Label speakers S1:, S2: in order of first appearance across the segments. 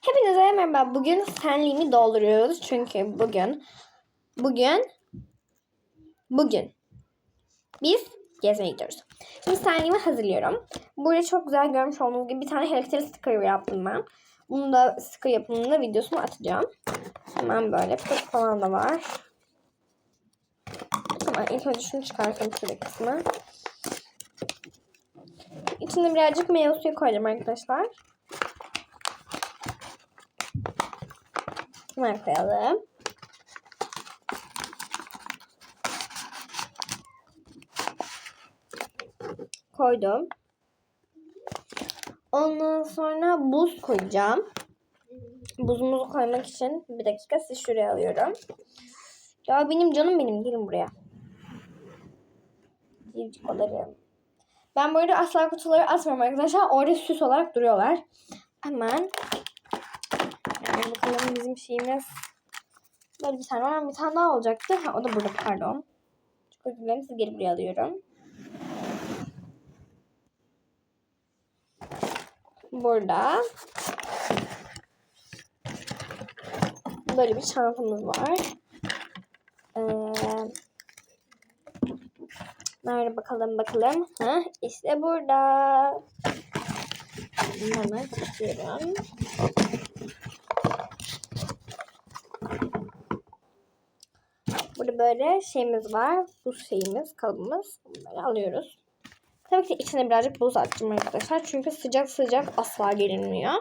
S1: Hepinize merhaba. Bugün senliğimi dolduruyoruz. Çünkü bugün bugün bugün biz gezmeye gidiyoruz. Şimdi senliğimi hazırlıyorum. Burada çok güzel görmüş olduğunuz gibi bir tane Hello sticker yaptım ben. Bunu da sticker yapımında videosunu atacağım. Hemen böyle pıt falan da var. Hemen ilk önce şunu çıkartalım şuradaki kısmı. İçine birazcık meyve suyu koyacağım arkadaşlar. Hemen koyalım. Koydum. Ondan sonra buz koyacağım. Buzumuzu koymak için bir dakika sizi şuraya alıyorum. Ya benim canım benim gelin buraya. Civcikolarım. Ben böyle asla kutuları atmıyorum arkadaşlar. Orada süs olarak duruyorlar. Hemen yani bakalım bizim şeyimiz böyle bir tane var. Bir tane daha olacaktı. Ha, o da burada pardon. Çok özür dilerim. Sizi geri buraya alıyorum. Burada böyle bir çantamız var. Ee, nerede bakalım bakalım. Ha, işte burada. Hemen tutuyorum. Burada böyle şeyimiz var. Buz şeyimiz, kalıbımız. Böyle alıyoruz. Tabii ki içine birazcık buz atacağım arkadaşlar. Çünkü sıcak sıcak asla gelinmiyor.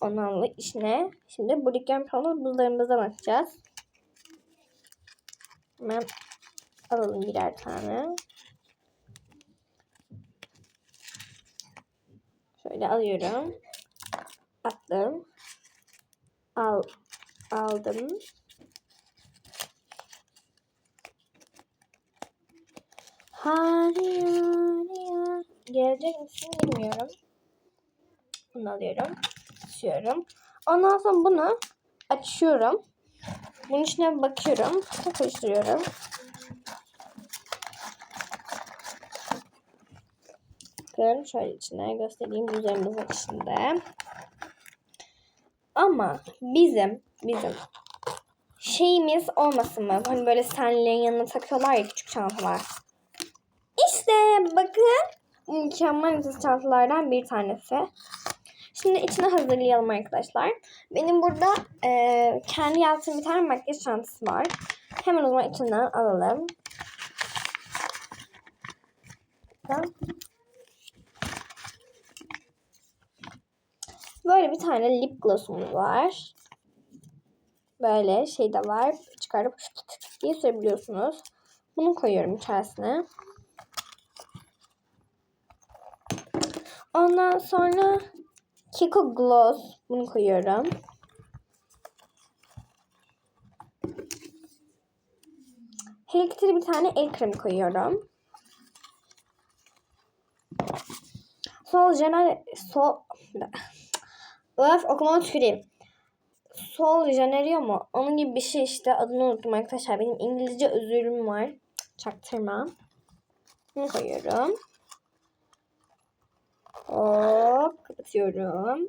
S1: Ondan da içine şimdi buradaki yapalım buzlarımızdan atacağız. Hemen alalım birer tane. Şöyle alıyorum. Attım. Al, aldım. Hani gelecek misin bilmiyorum. Bunu alıyorum. Açıyorum. Ondan sonra bunu açıyorum. Bunun içine bakıyorum. Karıştırıyorum. Bakın şöyle içine göstereyim üzerimizin içinde. Ama bizim bizim şeyimiz olmasın mı? Hani böyle senlerin yanına takıyorlar ya küçük çantalar. İşte bakın mükemmel güzel çantalardan bir tanesi. Şimdi içine hazırlayalım arkadaşlar. Benim burada e, kendi yaptığım bir tane makyaj çantası var. Hemen o zaman içinden alalım. Böyle bir tane lip glossumuz var. Böyle şey de var. Çıkarıp diye sürebiliyorsunuz. Bunu koyuyorum içerisine. Ondan sonra Kiko Gloss. Bunu koyuyorum. Hello bir tane el kremi koyuyorum. Sol January Sol Öf okumama tüküreyim. Sol January mu? Onun gibi bir şey işte. Adını unuttum arkadaşlar. Benim İngilizce özürüm var. Çaktırma. Bunu koyuyorum. Hop kapatıyorum.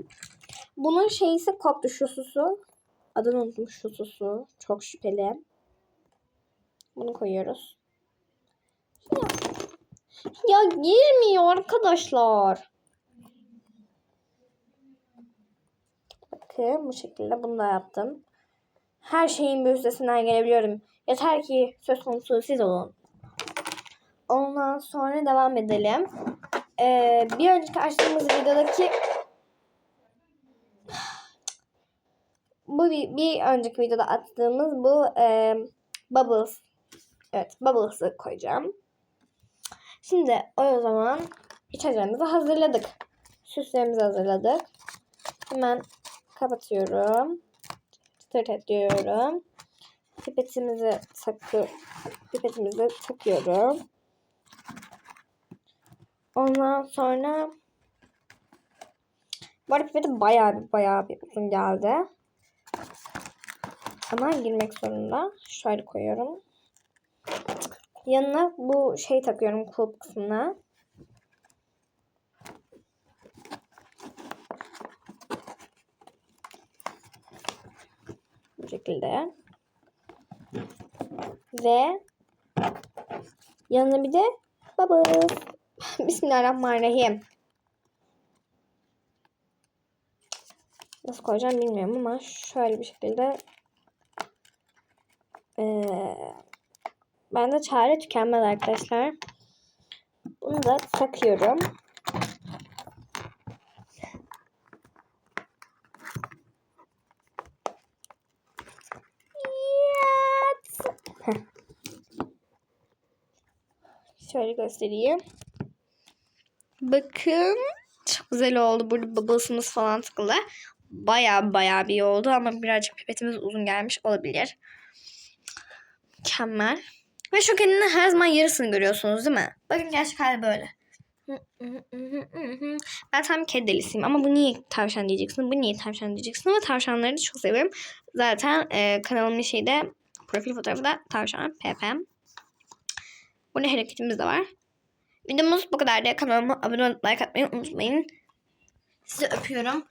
S1: Bunun şeysi koptu şu susu. Adını unuttum şu susu. Çok şüpheli. Bunu koyuyoruz. Ya, ya girmiyor arkadaşlar. Bakın bu şekilde bunu da yaptım. Her şeyin bir üstesinden gelebiliyorum. Yeter ki söz konusu siz olun. Ondan sonra devam edelim. Ee, bir önceki açtığımız videodaki bu bir, bir önceki videoda attığımız bu e, bubbles evet bubbles'ı koyacağım. Şimdi o zaman içeceğimizi hazırladık. Süslerimizi hazırladık. Hemen kapatıyorum. Çıtırt ediyorum. Pipetimizi takı pipetimizi takıyorum. Ondan sonra bu arada pipeti bayağı bir bayağı bir uzun geldi. Ama girmek zorunda. Şöyle koyuyorum. Yanına bu şey takıyorum kulp kısmına. şekilde. Ve yanına bir de bubbles. Bismillahirrahmanirrahim. Nasıl koyacağım bilmiyorum ama şöyle bir şekilde ee, bende çare tükenmez arkadaşlar. Bunu da takıyorum. Şöyle göstereyim. Bakın. Çok güzel oldu. Burada babasımız falan tıkılı. Baya baya bir oldu ama birazcık pipetimiz uzun gelmiş olabilir. Mükemmel. Ve şu kedinin her zaman yarısını görüyorsunuz değil mi? Bakın gerçek hali böyle. Ben tam kedi delisiyim ama bu niye tavşan diyeceksin, bu niye tavşan diyeceksin ama tavşanları da çok seviyorum. Zaten e, kanalımın şeyde profil fotoğrafı da tavşan Pepem. Burada hareketimiz de var. Videomuz bu kadar. Kanalıma abone olup like atmayı unutmayın. Sizi öpüyorum.